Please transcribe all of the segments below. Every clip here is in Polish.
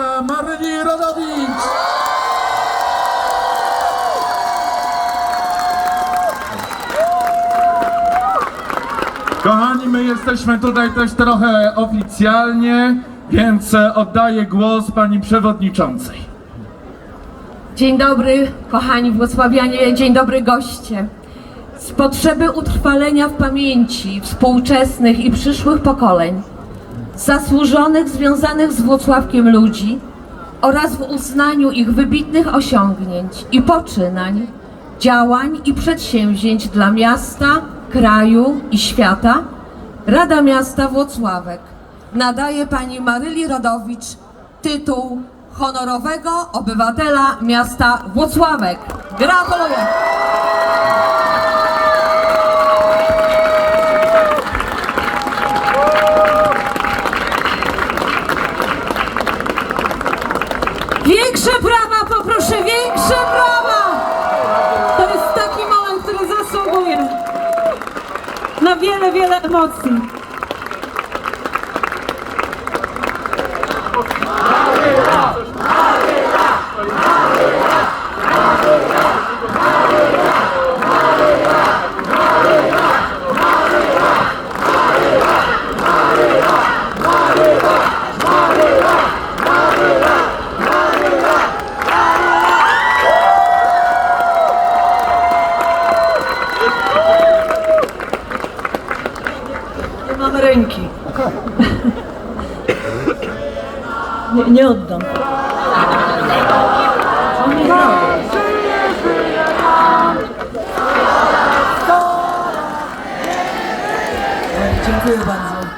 Maryli Rodowicz! Kochani, my jesteśmy tutaj też trochę oficjalnie, więc oddaję głos pani przewodniczącej. Dzień dobry, kochani włocławianie, dzień dobry goście. Z potrzeby utrwalenia w pamięci współczesnych i przyszłych pokoleń, zasłużonych związanych z Włocławkiem ludzi oraz w uznaniu ich wybitnych osiągnięć i poczynań, działań i przedsięwzięć dla miasta, kraju i świata, Rada Miasta Włocławek nadaje pani Maryli Rodowicz tytuł honorowego obywatela miasta Włocławek. Gratuluję! Większe brawa, poproszę, większe brawa! To jest taki moment, który zasługuje na wiele, wiele emocji. Mam ręki. Nie, nie oddam. Dziękuję bardzo.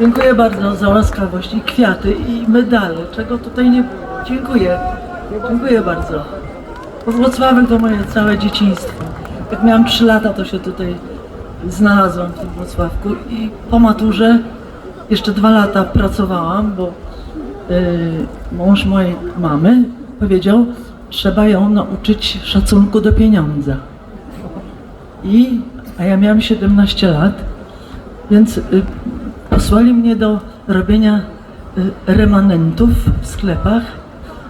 Dziękuję bardzo za łaskawość i kwiaty i medale, czego tutaj nie było. Dziękuję. Dziękuję bardzo. Bo Włocławek to moje całe dzieciństwo. Jak miałam 3 lata, to się tutaj znalazłam w tym Włocławku i po maturze jeszcze dwa lata pracowałam, bo yy, mąż mojej mamy powiedział, trzeba ją nauczyć szacunku do pieniądza. I, a ja miałam 17 lat, więc y, posłali mnie do robienia y, remanentów w sklepach.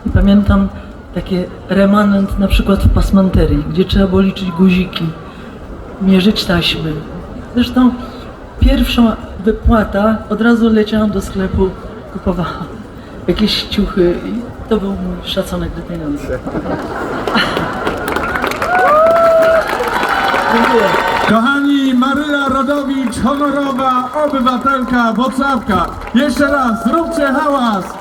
I pamiętam takie remanent na przykład w pasmanterii, gdzie trzeba było liczyć guziki, mierzyć taśmy. Zresztą pierwsza wypłata, od razu leciałam do sklepu, kupowałam jakieś ciuchy i to był mój szacunek do pieniędzy. Dziękuję. Kochani, Maryla Rodowicz, honorowa obywatelka Wocławka. Jeszcze raz, zróbcie hałas!